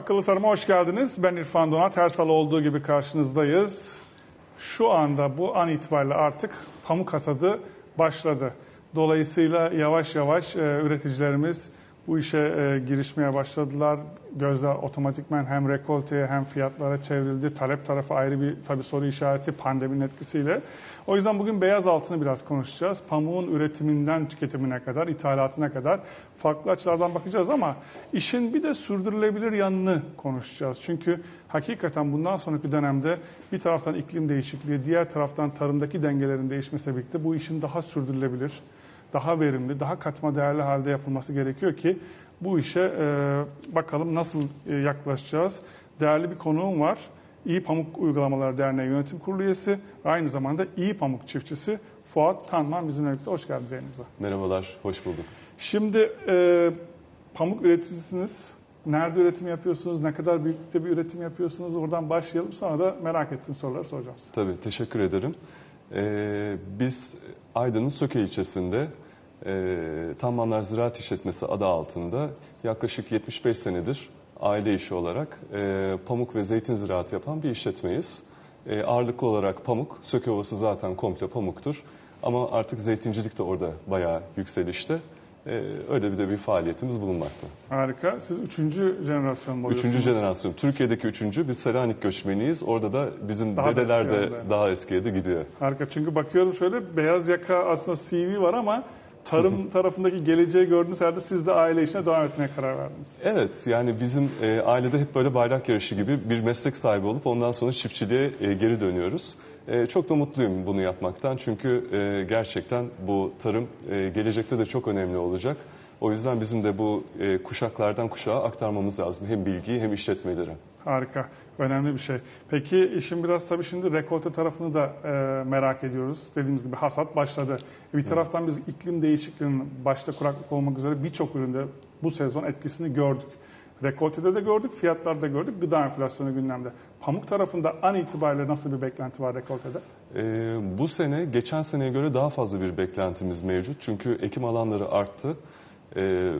Akıllı Tarım'a hoş geldiniz. Ben İrfan Donat. Her salı olduğu gibi karşınızdayız. Şu anda bu an itibariyle artık pamuk hasadı başladı. Dolayısıyla yavaş yavaş e, üreticilerimiz bu işe e, girişmeye başladılar. Gözler otomatikmen hem rekolteye hem fiyatlara çevrildi. Talep tarafı ayrı bir tabii soru işareti pandeminin etkisiyle. O yüzden bugün beyaz altını biraz konuşacağız. Pamuğun üretiminden tüketimine kadar, ithalatına kadar farklı açılardan bakacağız ama işin bir de sürdürülebilir yanını konuşacağız. Çünkü hakikaten bundan sonraki dönemde bir taraftan iklim değişikliği, diğer taraftan tarımdaki dengelerin değişmesiyle birlikte bu işin daha sürdürülebilir, daha verimli, daha katma değerli halde yapılması gerekiyor ki bu işe e, bakalım nasıl e, yaklaşacağız. Değerli bir konuğum var. İyi Pamuk Uygulamalar Derneği Yönetim Kurulu üyesi ve aynı zamanda İyi Pamuk çiftçisi Fuat Tanman bizimle birlikte. Hoş geldiniz yayınımıza. Merhabalar, hoş bulduk. Şimdi e, pamuk üreticisiniz. Nerede üretim yapıyorsunuz? Ne kadar büyüklükte bir üretim yapıyorsunuz? Oradan başlayalım. Sonra da merak ettiğim soruları soracağım size. Tabii, teşekkür ederim. Ee, biz Aydın'ın Söke ilçesinde e, Tammanlar Ziraat İşletmesi adı altında yaklaşık 75 senedir aile işi olarak e, pamuk ve zeytin ziraatı yapan bir işletmeyiz. E, ağırlıklı olarak pamuk, Söke Ovası zaten komple pamuktur. Ama artık zeytincilik de orada bayağı yükselişte. E, öyle bir de bir faaliyetimiz bulunmakta. Harika. Siz üçüncü jenerasyon mu oluyorsunuz? Üçüncü jenerasyon. Türkiye'deki üçüncü. Biz Selanik göçmeniyiz. Orada da bizim Daha da dedeler eski de yani. daha eskiye de gidiyor. Harika. Çünkü bakıyorum şöyle beyaz yaka aslında CV var ama tarım tarafındaki geleceği gördüğünüz yerde siz de aile işine devam etmeye karar verdiniz. Evet yani bizim e, ailede hep böyle bayrak yarışı gibi bir meslek sahibi olup ondan sonra çiftçiliğe e, geri dönüyoruz. E, çok da mutluyum bunu yapmaktan çünkü e, gerçekten bu tarım e, gelecekte de çok önemli olacak. O yüzden bizim de bu e, kuşaklardan kuşağa aktarmamız lazım hem bilgiyi hem işletmeleri. Harika. Önemli bir şey. Peki işin biraz tabii şimdi rekolte tarafını da e, merak ediyoruz. Dediğimiz gibi hasat başladı. Bir taraftan biz iklim değişikliğinin başta kuraklık olmak üzere birçok üründe bu sezon etkisini gördük. Rekoltede de gördük, fiyatlarda gördük, gıda enflasyonu gündemde. Pamuk tarafında an itibariyle nasıl bir beklenti var rekoltede? Ee, bu sene geçen seneye göre daha fazla bir beklentimiz mevcut. Çünkü ekim alanları arttı. Ee,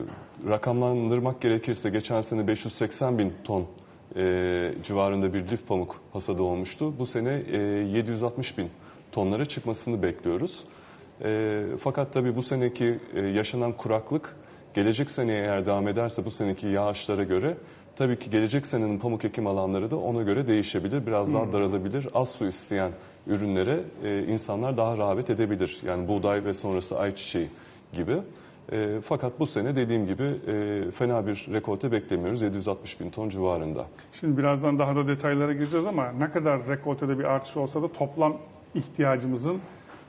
rakamlandırmak gerekirse geçen sene 580 bin ton e, civarında bir lif pamuk hasadı olmuştu. Bu sene e, 760 bin tonlara çıkmasını bekliyoruz. E, fakat tabii bu seneki e, yaşanan kuraklık gelecek seneye eğer devam ederse bu seneki yağışlara göre tabii ki gelecek senenin pamuk ekim alanları da ona göre değişebilir. Biraz daha daralabilir. Az su isteyen ürünlere e, insanlar daha rağbet edebilir. Yani buğday ve sonrası ayçiçeği gibi. E, fakat bu sene dediğim gibi e, fena bir rekolte beklemiyoruz. 760 bin ton civarında. Şimdi birazdan daha da detaylara gireceğiz ama ne kadar rekoltede bir artış olsa da toplam ihtiyacımızın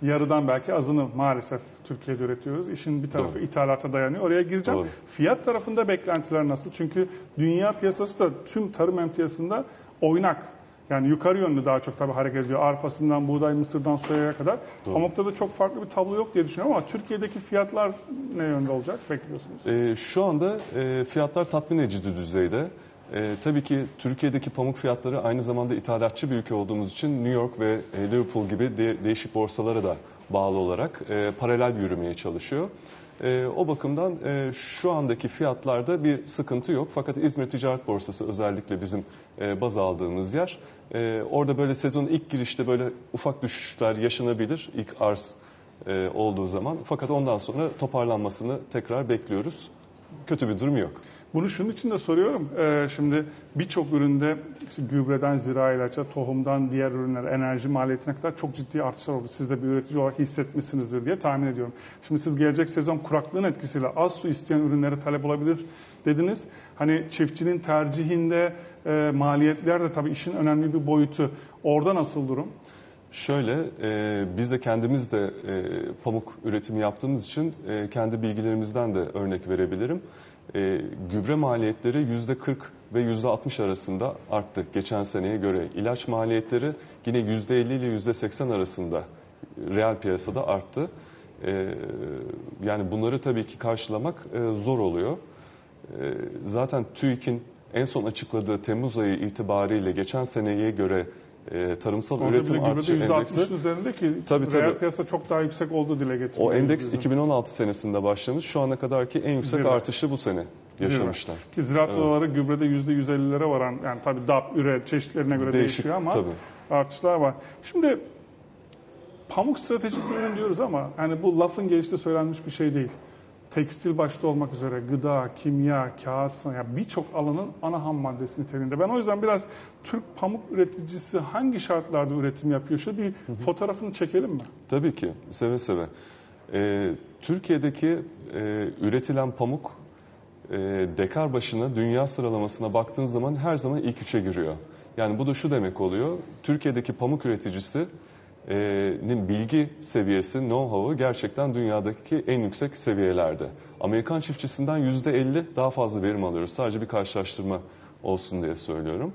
yarıdan belki azını maalesef Türkiye'de üretiyoruz. İşin bir tarafı Doğru. ithalata dayanıyor. Oraya gireceğim. Doğru. Fiyat tarafında beklentiler nasıl? Çünkü dünya piyasası da tüm tarım emtiyasında oynak. Yani yukarı yönlü daha çok tabii hareket ediyor. Arpasından, buğday, mısırdan soyaya kadar. Doğru. Pamukta da çok farklı bir tablo yok diye düşünüyorum ama Türkiye'deki fiyatlar ne yönde olacak bekliyorsunuz? E, şu anda e, fiyatlar tatmin edici düzeyde. E, tabii ki Türkiye'deki pamuk fiyatları aynı zamanda ithalatçı bir ülke olduğumuz için New York ve e, Liverpool gibi de- değişik borsalara da bağlı olarak e, paralel yürümeye çalışıyor. E, o bakımdan e, şu andaki fiyatlarda bir sıkıntı yok. Fakat İzmir Ticaret Borsası özellikle bizim e, baz aldığımız yer. E, orada böyle sezonun ilk girişte böyle ufak düşüşler yaşanabilir ilk arz e, olduğu zaman. Fakat ondan sonra toparlanmasını tekrar bekliyoruz. Kötü bir durum yok. Bunu şunun için de soruyorum. Ee, şimdi birçok üründe işte gübreden zira ilaca, tohumdan diğer ürünler, enerji maliyetine kadar çok ciddi artışlar oldu. Siz de bir üretici olarak hissetmişsinizdir diye tahmin ediyorum. Şimdi siz gelecek sezon kuraklığın etkisiyle az su isteyen ürünlere talep olabilir dediniz. Hani çiftçinin tercihinde e, maliyetler de tabii işin önemli bir boyutu. Orada nasıl durum? Şöyle, e, biz de kendimiz de e, pamuk üretimi yaptığımız için e, kendi bilgilerimizden de örnek verebilirim. E, gübre maliyetleri yüzde 40 ve yüzde 60 arasında arttı geçen seneye göre. İlaç maliyetleri yine yüzde 50 ile yüzde 80 arasında reel piyasada arttı. E, yani bunları tabii ki karşılamak e, zor oluyor. E, zaten TÜİK'in en son açıkladığı Temmuz ayı itibariyle geçen seneye göre e, tarımsal Orada üretim artışı endeksi %60'ın üzerinde ki Tabii, reel tabii. piyasa çok daha yüksek olduğu dile getiriliyor. o endeks Yüzde. 2016 senesinde başlamış. Şu ana kadarki en yüksek Zirve. artışı bu sene yaşamışlar. Ki ziraat Evet. odaları gübrede %150'lere varan yani tabii DAP, üre çeşitlerine göre Değişik değişiyor ama tabii. artışlar var. Şimdi pamuk stratejik bir ürün diyoruz ama hani bu lafın gelişte söylenmiş bir şey değil. Tekstil başta olmak üzere gıda, kimya, kağıt, sanayi yani birçok alanın ana ham maddesi niteliğinde. Ben o yüzden biraz Türk pamuk üreticisi hangi şartlarda üretim yapıyor? Şöyle bir fotoğrafını çekelim mi? Tabii ki, seve seve. Ee, Türkiye'deki e, üretilen pamuk e, dekar başına dünya sıralamasına baktığın zaman her zaman ilk üçe giriyor. Yani bu da şu demek oluyor, Türkiye'deki pamuk üreticisi nin bilgi seviyesi, know-how'ı gerçekten dünyadaki en yüksek seviyelerde. Amerikan çiftçisinden %50 daha fazla verim alıyoruz. Sadece bir karşılaştırma olsun diye söylüyorum.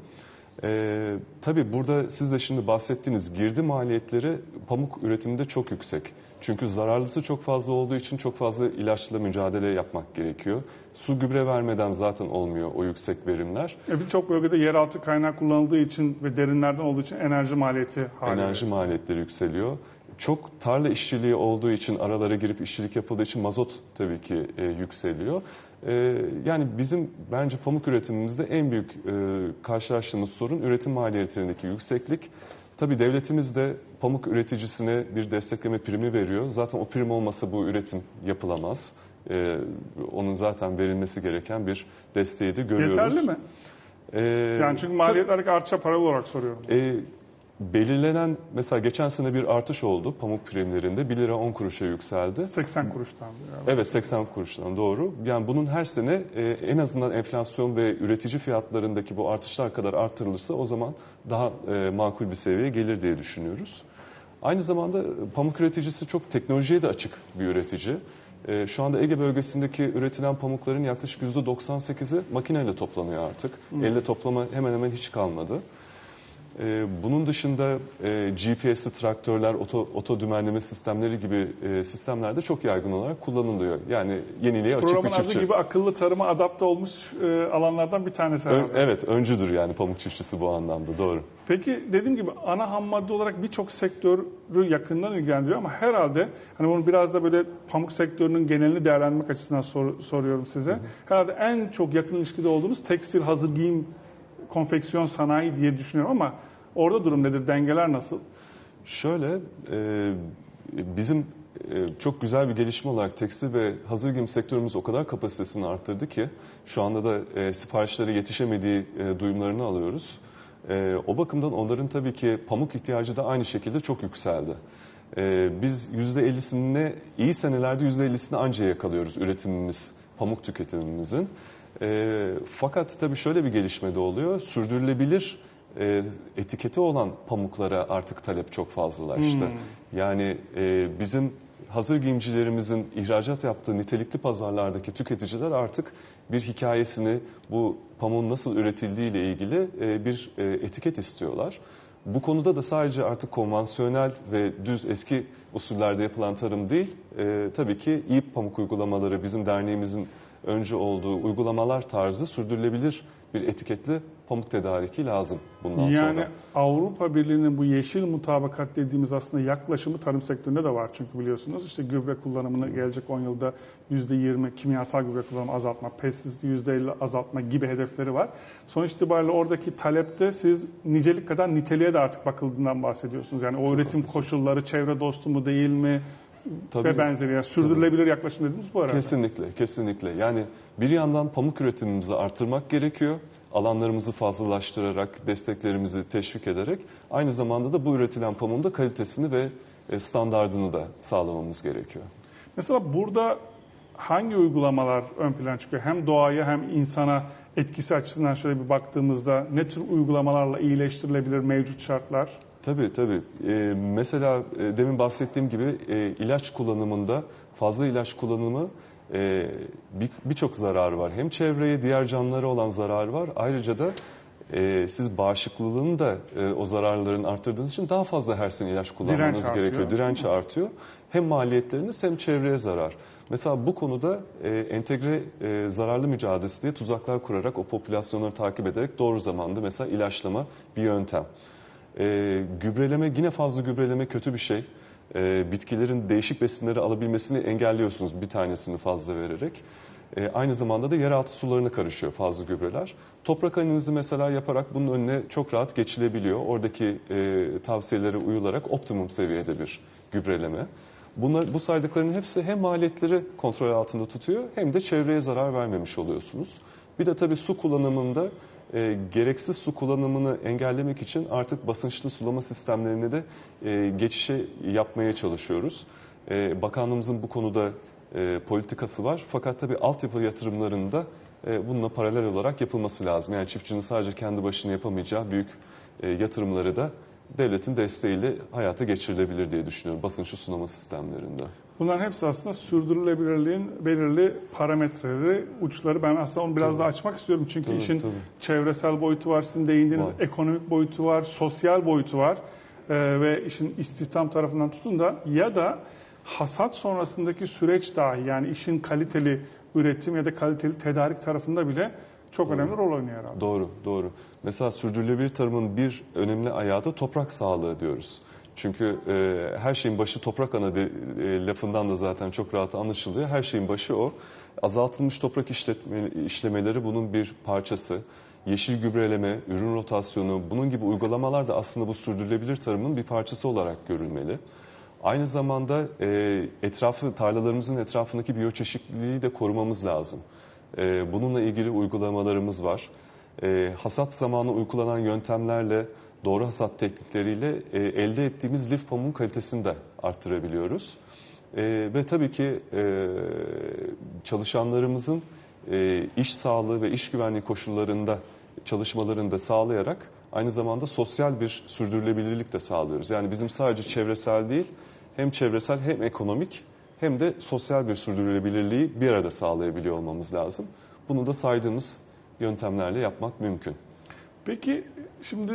Ee, tabii burada siz de şimdi bahsettiğiniz girdi maliyetleri pamuk üretiminde çok yüksek. Çünkü zararlısı çok fazla olduğu için çok fazla ilaçla mücadele yapmak gerekiyor. Su gübre vermeden zaten olmuyor o yüksek verimler. E, Birçok bölgede yeraltı kaynağı kullanıldığı için ve derinlerden olduğu için enerji maliyeti haliyle. Enerji maliyetleri yükseliyor. Çok tarla işçiliği olduğu için aralara girip işçilik yapıldığı için mazot tabii ki e, yükseliyor. E, yani bizim bence pamuk üretimimizde en büyük e, karşılaştığımız sorun üretim maliyetlerindeki yükseklik. Tabii devletimiz de pamuk üreticisine bir destekleme primi veriyor. Zaten o prim olmasa bu üretim yapılamaz. E, onun zaten verilmesi gereken bir desteği de görüyoruz. Yeterli mi? E, Yani çünkü maliyetler artça paralı olarak soruyorum. e, belirlenen mesela geçen sene bir artış oldu pamuk primlerinde 1 lira 10 kuruşa yükseldi. 80 kuruştan. Yani. Evet 80 kuruştan doğru. Yani bunun her sene e, en azından enflasyon ve üretici fiyatlarındaki bu artışlar kadar artırılırsa o zaman daha e, makul bir seviyeye gelir diye düşünüyoruz. Aynı zamanda e, pamuk üreticisi çok teknolojiye de açık bir üretici. E, Şu anda Ege bölgesindeki üretilen pamukların yaklaşık %98'i makineyle toplanıyor artık. Elle toplama hemen hemen hiç kalmadı. Ee, Bunun dışında e, GPS'li traktörler, oto, oto dümenleme sistemleri gibi e, sistemler de çok yaygın olarak kullanılıyor. Yani yeniliğe açık bir Programın adı çiftçi. gibi akıllı tarıma adapte olmuş e, alanlardan bir tanesi. Ö- evet, öncüdür yani pamuk çiftçisi bu anlamda doğru. Peki dediğim gibi ana ham madde olarak birçok sektörü yakından ilgilendiriyor ama herhalde hani bunu biraz da böyle pamuk sektörünün genelini değerlendirmek açısından sor- soruyorum size. Herhalde en çok yakın ilişkide olduğunuz tekstil, hazır giyim, konfeksiyon sanayi diye düşünüyorum ama orada durum nedir? Dengeler nasıl? Şöyle, e, bizim e, çok güzel bir gelişme olarak tekstil ve hazır giyim sektörümüz o kadar kapasitesini arttırdı ki şu anda da e, siparişlere yetişemediği e, duyumlarını alıyoruz. E, o bakımdan onların tabii ki pamuk ihtiyacı da aynı şekilde çok yükseldi. E, biz %50'sini iyi senelerde %50'sini anca yakalıyoruz üretimimiz, pamuk tüketimimizin. E, fakat tabii şöyle bir gelişme de oluyor. Sürdürülebilir e, etiketi olan pamuklara artık talep çok fazlalaştı. Yani e, bizim hazır giyimcilerimizin ihracat yaptığı nitelikli pazarlardaki tüketiciler artık bir hikayesini bu pamuğun nasıl üretildiği ile ilgili e, bir e, etiket istiyorlar. Bu konuda da sadece artık konvansiyonel ve düz eski usullerde yapılan tarım değil, e, tabii ki iyi pamuk uygulamaları bizim derneğimizin öncü olduğu uygulamalar tarzı sürdürülebilir bir etiketli pamuk tedariki lazım bundan yani sonra. Avrupa Birliği'nin bu yeşil mutabakat dediğimiz aslında yaklaşımı tarım sektöründe de var çünkü biliyorsunuz işte gübre kullanımını gelecek 10 yılda %20 kimyasal gübre kullanımı azaltma, pestisiti %50 azaltma gibi hedefleri var. Sonuç itibariyle oradaki talepte siz nicelik kadar niteliğe de artık bakıldığından bahsediyorsunuz. Yani o üretim koşulları çevre dostu mu değil mi Tabii. ve benzeri. Yani sürdürülebilir yaklaşım dediğimiz bu herhalde. Kesinlikle, kesinlikle. Yani bir yandan pamuk üretimimizi artırmak gerekiyor. Alanlarımızı fazlalaştırarak, desteklerimizi teşvik ederek aynı zamanda da bu üretilen pamuğun da kalitesini ve e, standardını da sağlamamız gerekiyor. Mesela burada hangi uygulamalar ön plana çıkıyor? Hem doğaya hem insana etkisi açısından şöyle bir baktığımızda ne tür uygulamalarla iyileştirilebilir mevcut şartlar? Tabii tabii. Ee, mesela e, demin bahsettiğim gibi e, ilaç kullanımında fazla ilaç kullanımı e, bir- birçok zararı var. Hem çevreye diğer canlılara olan zararı var. Ayrıca da e, siz bağışıklılığını da e, o zararların arttırdığınız için daha fazla her sene ilaç kullanmanız Direnç gerekiyor. artıyor. Direnç artıyor. Hem maliyetleriniz hem çevreye zarar. Mesela bu konuda e, entegre e, zararlı mücadelesi diye tuzaklar kurarak o popülasyonları takip ederek doğru zamanda mesela ilaçlama bir yöntem. E, gübreleme yine fazla gübreleme kötü bir şey. E, bitkilerin değişik besinleri alabilmesini engelliyorsunuz bir tanesini fazla vererek. E, aynı zamanda da yeraltı sularına karışıyor fazla gübreler. Toprak analizi mesela yaparak bunun önüne çok rahat geçilebiliyor. Oradaki e, tavsiyelere uyularak optimum seviyede bir gübreleme. Bunlar, bu saydıklarının hepsi hem maliyetleri kontrol altında tutuyor hem de çevreye zarar vermemiş oluyorsunuz. Bir de tabii su kullanımında e, gereksiz su kullanımını engellemek için artık basınçlı sulama sistemlerine de e, geçişe yapmaya çalışıyoruz. E, bakanlığımızın bu konuda e, politikası var. Fakat tabii altyapı yatırımlarında e, bununla paralel olarak yapılması lazım. Yani çiftçinin sadece kendi başına yapamayacağı büyük e, yatırımları da devletin desteğiyle hayata geçirilebilir diye düşünüyorum basınçlı sulama sistemlerinde. Bunların hepsi aslında sürdürülebilirliğin belirli parametreleri, uçları. Ben aslında onu biraz Tabii. daha açmak istiyorum. Çünkü Tabii, işin tabii. çevresel boyutu var, sizin değindiğiniz Var. ekonomik boyutu var, sosyal boyutu var. Ee, ve işin istihdam tarafından tutun da ya da hasat sonrasındaki süreç dahi yani işin kaliteli üretim ya da kaliteli tedarik tarafında bile çok önemli rol oynuyor herhalde. Doğru, doğru. Mesela sürdürülebilir tarımın bir önemli ayağı da toprak sağlığı diyoruz. Çünkü e, her şeyin başı toprak ana de, e, lafından da zaten çok rahat anlaşılıyor. Her şeyin başı o. Azaltılmış toprak işletme, işlemeleri bunun bir parçası. Yeşil gübreleme, ürün rotasyonu, bunun gibi uygulamalar da aslında bu sürdürülebilir tarımın bir parçası olarak görülmeli. Aynı zamanda e, etrafı tarlalarımızın etrafındaki biyoçeşitliliği de korumamız lazım. E, bununla ilgili uygulamalarımız var. E, hasat zamanı uygulanan yöntemlerle, doğru hasat teknikleriyle e, elde ettiğimiz lif pamuğun kalitesini de arttırabiliyoruz. E, ve tabii ki e, çalışanlarımızın e, iş sağlığı ve iş güvenliği koşullarında çalışmalarını da sağlayarak aynı zamanda sosyal bir sürdürülebilirlik de sağlıyoruz. Yani bizim sadece çevresel değil, hem çevresel hem ekonomik hem de sosyal bir sürdürülebilirliği bir arada sağlayabiliyor olmamız lazım. Bunu da saydığımız yöntemlerle yapmak mümkün. Peki şimdi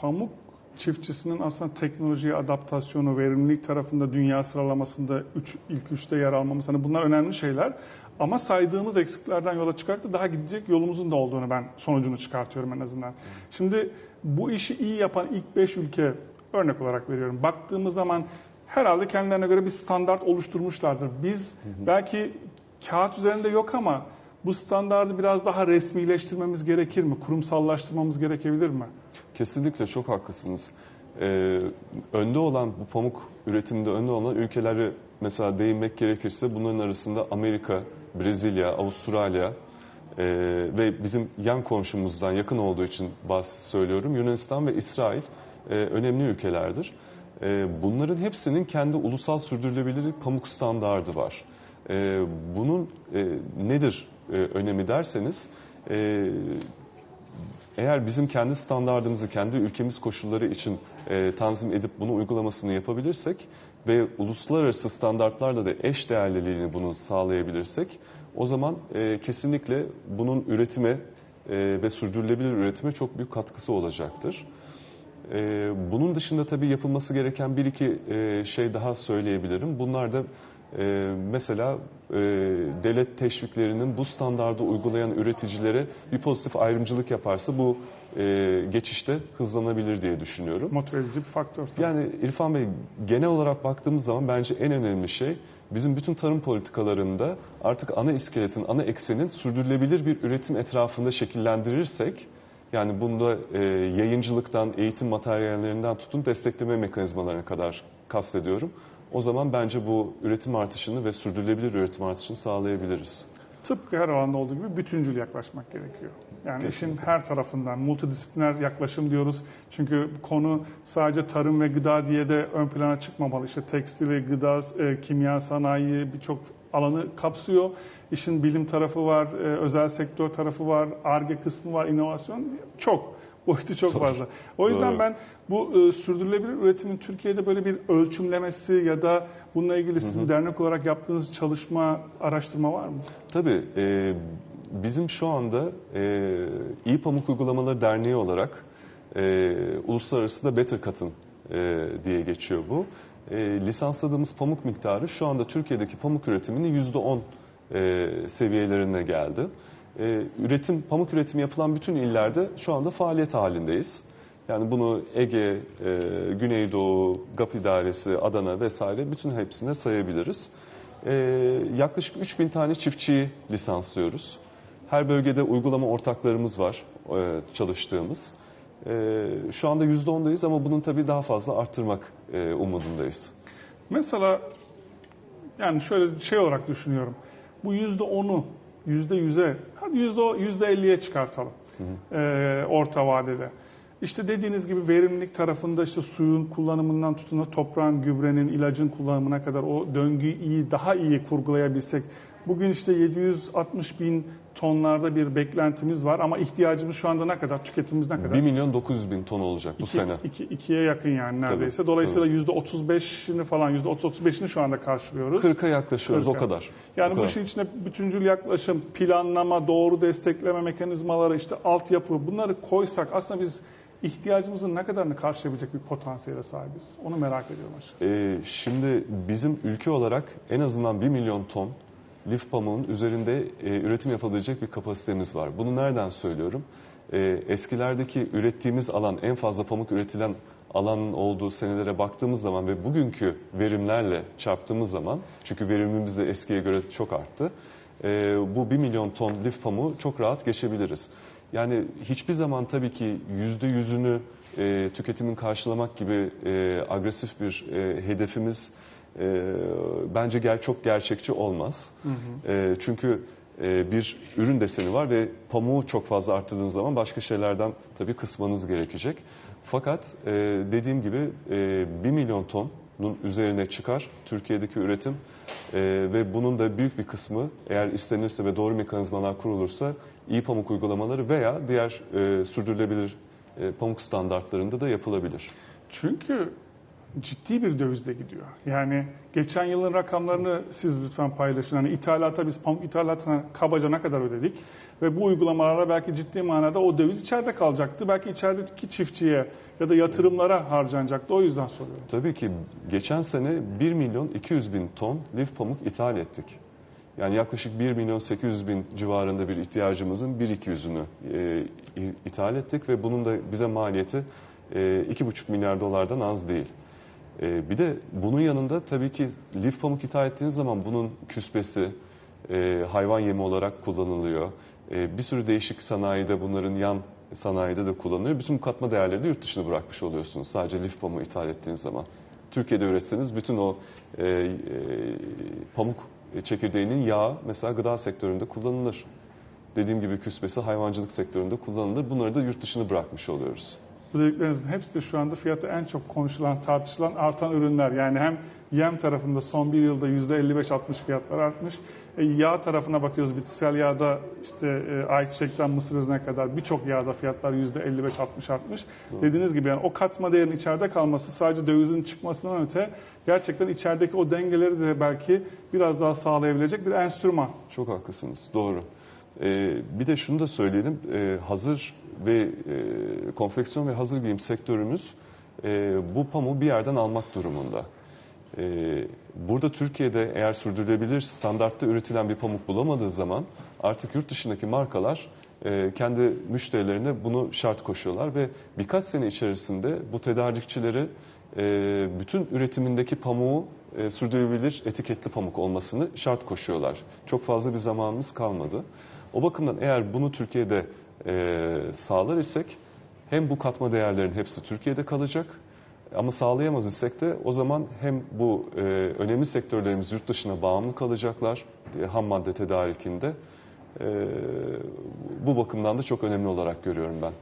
pamuk çiftçisinin aslında teknolojiye adaptasyonu, verimlilik tarafında dünya sıralamasında üç, ilk üçte yer almamız hani bunlar önemli şeyler. Ama saydığımız eksiklerden yola çıkarak da daha gidecek yolumuzun da olduğunu ben sonucunu çıkartıyorum en azından. Şimdi bu işi iyi yapan ilk 5 ülke örnek olarak veriyorum. Baktığımız zaman herhalde kendilerine göre bir standart oluşturmuşlardır. Biz belki kağıt üzerinde yok ama bu standardı biraz daha resmileştirmemiz gerekir mi? Kurumsallaştırmamız gerekebilir mi? Kesinlikle çok haklısınız. Ee, önde olan bu pamuk üretiminde önde olan ülkeleri mesela değinmek gerekirse bunların arasında Amerika, Brezilya, Avustralya e, ve bizim yan komşumuzdan yakın olduğu için bahs söylüyorum Yunanistan ve İsrail e, önemli ülkelerdir. E, bunların hepsinin kendi ulusal sürdürülebilirlik pamuk standardı var. E, bunun e, nedir e, önemi derseniz e, eğer bizim kendi standartımızı, kendi ülkemiz koşulları için e, tanzim edip bunu uygulamasını yapabilirsek ve uluslararası standartlarla da eş değerliliğini bunu sağlayabilirsek o zaman e, kesinlikle bunun üretime e, ve sürdürülebilir üretime çok büyük katkısı olacaktır. E, bunun dışında tabii yapılması gereken bir iki e, şey daha söyleyebilirim. Bunlar da e, mesela e, devlet teşviklerinin bu standardı uygulayan üreticilere bir pozitif ayrımcılık yaparsa bu e, geçişte hızlanabilir diye düşünüyorum. Motive edici bir faktör. tabii. Yani İrfan Bey genel olarak baktığımız zaman bence en önemli şey bizim bütün tarım politikalarında artık ana iskeletin, ana eksenin sürdürülebilir bir üretim etrafında şekillendirirsek yani bunda e, yayıncılıktan, eğitim materyallerinden tutun destekleme mekanizmalarına kadar kastediyorum. O zaman bence bu üretim artışını ve sürdürülebilir üretim artışını sağlayabiliriz. Tıpkı her alanda olduğu gibi bütüncül yaklaşmak gerekiyor. Yani işin her tarafından multidisipliner yaklaşım diyoruz. Çünkü konu sadece tarım ve gıda diye de ön plana çıkmamalı. İşte tekstili, gıda, e, kimya sanayi birçok alanı kapsıyor. İşin bilim tarafı var, e, özel sektör tarafı var, ARGE kısmı var, inovasyon çok. Boyutu çok fazla. O yüzden Doğru. ben bu e, sürdürülebilir üretimin Türkiye'de böyle bir ölçümlemesi ya da bununla ilgili sizin dernek olarak yaptığınız çalışma, araştırma var mı? Tabii e, bizim şu anda e, İyi Pamuk Uygulamaları Derneği olarak e, uluslararası da Better Cotton e, diye geçiyor bu. E, lisansladığımız pamuk miktarı şu anda Türkiye'deki pamuk üretiminin %10 e, seviyelerine geldi e, üretim, pamuk üretimi yapılan bütün illerde şu anda faaliyet halindeyiz. Yani bunu Ege, e, Güneydoğu, GAP İdaresi, Adana vesaire bütün hepsine sayabiliriz. E, yaklaşık 3000 tane çiftçiyi lisanslıyoruz. Her bölgede uygulama ortaklarımız var e, çalıştığımız. E, şu anda %10'dayız ama bunun tabii daha fazla arttırmak e, umudundayız. Mesela yani şöyle şey olarak düşünüyorum. Bu %10'u %100'e çıkartıp %50'ye çıkartalım hı hı. E, orta vadede. İşte dediğiniz gibi verimlilik tarafında işte suyun kullanımından tutun toprağın, gübrenin, ilacın kullanımına kadar o döngüyü iyi, daha iyi kurgulayabilsek Bugün işte 760 bin tonlarda bir beklentimiz var ama ihtiyacımız şu anda ne kadar? Tüketimimiz ne kadar? 1 milyon 900 bin ton olacak bu İki- sene. iki- ikiye yakın yani neredeyse. Tabii, Dolayısıyla yüzde 35'ini falan yüzde 30-35'ini şu anda karşılıyoruz. 40'a yaklaşıyoruz o 40'a. kadar. Yani O bu kadar. işin içine bütüncül yaklaşım, planlama, doğru destekleme mekanizmaları, işte altyapı bunları koysak aslında biz ihtiyacımızın ne kadarını karşılayabilecek bir potansiyele sahibiz. Onu merak ediyorum açıkçası. Ee, şimdi bizim ülke olarak en azından 1 milyon ton lif pamuğun üzerinde e, üretim yapabilecek bir kapasitemiz var. Bunu nereden söylüyorum? Ee, eskilerdeki ürettiğimiz alan, en fazla pamuk üretilen alanın olduğu senelere baktığımız zaman ve bugünkü verimlerle çarptığımız zaman, çünkü verimimiz de eskiye göre çok arttı, e, bu 1 milyon ton lif pamuğu çok rahat geçebiliriz. Yani hiçbir zaman tabii ki yüzde yüzünü e, tüketimin karşılamak gibi e, agresif bir e, hedefimiz e, bence gel çok gerçekçi olmaz. E, çünkü e, bir ürün deseni var ve pamuğu çok fazla arttırdığınız zaman başka şeylerden tabii kısmanız gerekecek. Fakat e, dediğim gibi e, 1 milyon tonun üzerine çıkar Türkiye'deki üretim E, ve bunun da büyük bir kısmı eğer istenirse ve doğru mekanizmalar kurulursa iyi pamuk uygulamaları veya diğer e, sürdürülebilir e, pamuk standartlarında da yapılabilir. Çünkü ciddi bir dövizle gidiyor. Yani geçen yılın rakamlarını siz lütfen paylaşın. Hani ithalata biz pamuk ithalatına kabaca ne kadar ödedik? Ve bu uygulamalarla belki ciddi manada o döviz içeride kalacaktı. Belki içerideki çiftçiye ya da yatırımlara harcanacaktı. O yüzden soruyorum. Tabii ki geçen sene 1 milyon 200 bin ton lif pamuk ithal ettik. Yani yaklaşık 1 milyon 800 bin civarında bir ihtiyacımızın 1-200'ünü e, ithal ettik ve bunun da bize maliyeti e, 2,5 milyar dolardan az değil. E, bir de bunun yanında tabii ki lif pamuk ithal ettiğiniz zaman bunun küspesi e, hayvan yemi olarak kullanılıyor. E, bir sürü değişik sanayide bunların yan sanayide de kullanılıyor. Bütün bu katma değerleri de yurt dışına bırakmış oluyorsunuz sadece lif pamuğu ithal ettiğiniz zaman. Türkiye'de üretseniz bütün o e, e, pamuk çekirdeğinin yağı mesela gıda sektöründe kullanılır. Dediğim gibi küspesi hayvancılık sektöründe kullanılır. Bunları da yurt dışına bırakmış oluyoruz. Bu dediklerinizin hepsi de şu anda fiyatı en çok konuşulan, tartışılan, artan ürünler. Yani hem yem tarafında son bir yılda %55-60 fiyatlar artmış. E, yağ tarafına bakıyoruz. Bitkisel yağda işte e, ayçiçekten mısır üzerine kadar birçok yağda fiyatlar %55-60 artmış. Dediğiniz gibi yani o katma değerin içeride kalması sadece dövizin çıkmasından öte gerçekten içerideki o dengeleri de belki biraz daha sağlayabilecek bir enstrüman. Çok haklısınız, doğru. Ee, bir de şunu da söyleyelim, Ee, hazır ve e, konfeksiyon ve hazır giyim sektörümüz e, bu pamuğu bir yerden almak durumunda. Ee, burada Türkiye'de eğer sürdürülebilir standartta üretilen bir pamuk bulamadığı zaman artık yurt dışındaki markalar e, kendi müşterilerine bunu şart koşuyorlar ve birkaç sene içerisinde bu tedarikçileri e, bütün üretimindeki pamuğu e, sürdürülebilir etiketli pamuk olmasını şart koşuyorlar. Çok fazla bir zamanımız kalmadı. O bakımdan eğer bunu Türkiye'de e, sağlar isek hem bu katma değerlerin hepsi Türkiye'de kalacak ama sağlayamaz isek de o zaman hem bu e, önemli sektörlerimiz yurt dışına bağımlı kalacaklar e, ham madde tedarikinde. E, bu bakımdan da çok önemli olarak görüyorum ben.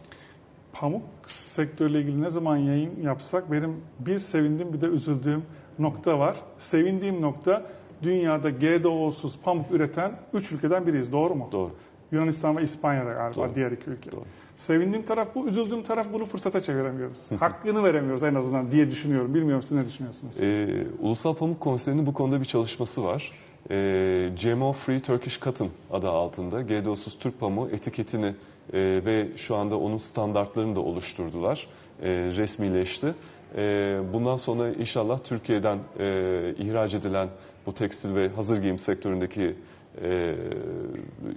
Pamuk sektörüyle ilgili ne zaman yayın yapsak benim bir sevindiğim bir de üzüldüğüm nokta var. Sevindiğim nokta dünyada GDO'suz pamuk üreten 3 ülkeden biriyiz. Doğru mu? Doğru. Yunanistan ve İspanya'da galiba Doğru. diğer iki ülke. Doğru. Sevindiğim taraf bu, üzüldüğüm taraf bunu fırsata çeviremiyoruz. Hakkını veremiyoruz en azından diye düşünüyorum. Bilmiyorum siz ne düşünüyorsunuz? Ee, Ulusal Pamuk Konseyi'nin bu konuda bir çalışması var. Ee, GMO Free Turkish Cotton adı altında GDO'suz Türk pamuğu etiketini e, ve şu anda onun standartlarını da oluşturdular. E, resmileşti. E, bundan sonra inşallah Türkiye'den e, ihraç edilen bu tekstil ve hazır giyim sektöründeki e,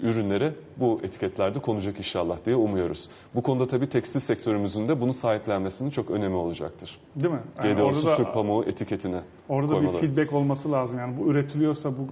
ürünlere bu etiketlerde konacak inşallah diye umuyoruz. Bu konuda tabii tekstil sektörümüzün de bunu sahiplenmesinin çok önemi olacaktır. Değil mi? Yani GDO'suz orada Türk pamuğu etiketine Orada bir koymaları. feedback olması lazım. Yani bu üretiliyorsa, bu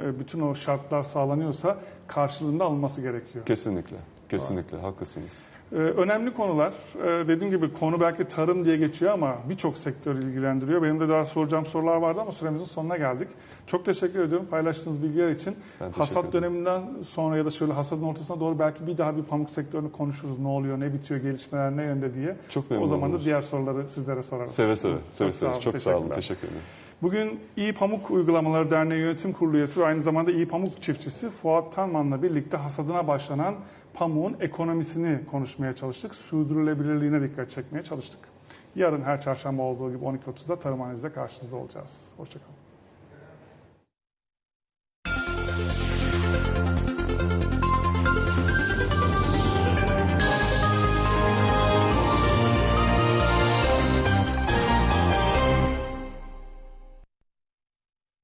e, bütün o şartlar sağlanıyorsa karşılığında alınması gerekiyor. Kesinlikle, kesinlikle haklısınız. Ee, önemli konular. Ee, dediğim gibi konu belki tarım diye geçiyor ama birçok sektör ilgilendiriyor. Benim de daha soracağım sorular vardı ama süremizin sonuna geldik. Çok teşekkür ediyorum paylaştığınız bilgiler için. Hasat ederim. döneminden sonra ya da şöyle hasadın ortasına doğru belki bir daha bir pamuk sektörünü konuşuruz. Ne oluyor, ne bitiyor, gelişmeler ne yönde diye. Çok memnun o zaman da diğer soruları sizlere sorarım. Seve seve, seve Çok seve. olun, Çok sağ olun, teşekkür ederim. Bugün İyi Pamuk Uygulamaları Derneği Yönetim Kurulu üyesi ve aynı zamanda İyi Pamuk çiftçisi Fuat Tanman'la birlikte hasadına başlanan pamuğun ekonomisini konuşmaya çalıştık. Sürdürülebilirliğine dikkat çekmeye çalıştık. Yarın her çarşamba olduğu gibi 12.30'da Tarım Analiz'de karşınızda olacağız. Hoşçakalın.